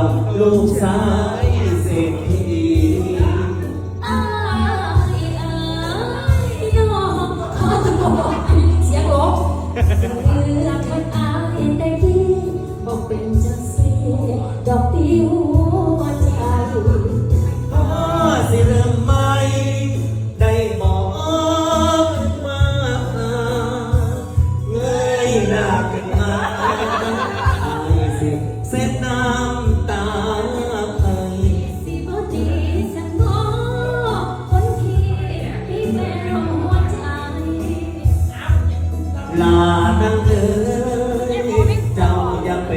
าวลูกสาวเศรษฐีอ้าอ้ยองเสียงหลงเลือกคนอายได้ดีบอกเป็นจังสีดอกติ้วหัวพอสิเริ่มใหมได้บอกมางยหน้าขึ้นมาอาสิ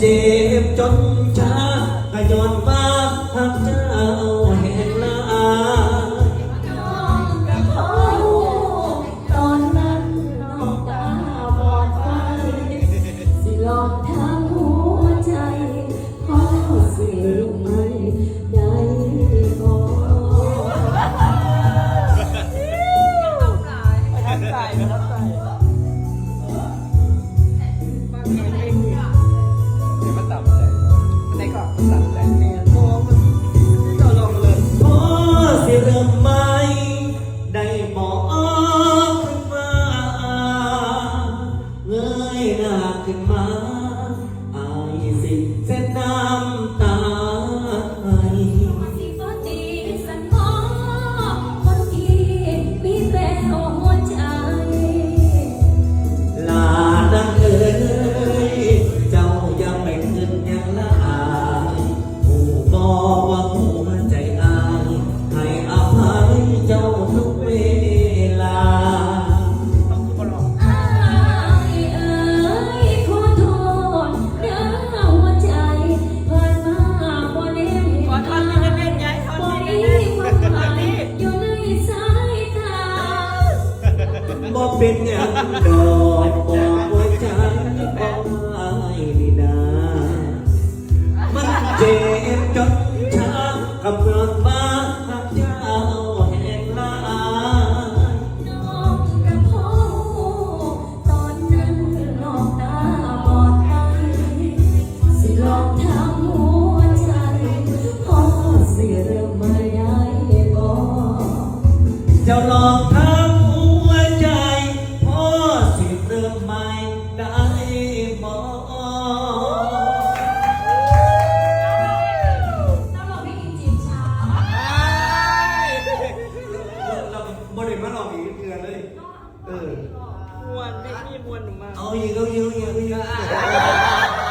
เจ็บจน ขึ้นมา บ่เป็นอย่างดอกบอกว่าใจบ่ไม่นี่นมันเจ็บจนช้ำกับเรื่องมา ลองอีเดือนเลย เออ มวนพี่มีมวนหนูมา เอาอีกเอาอีกเอาอีกเอาอีก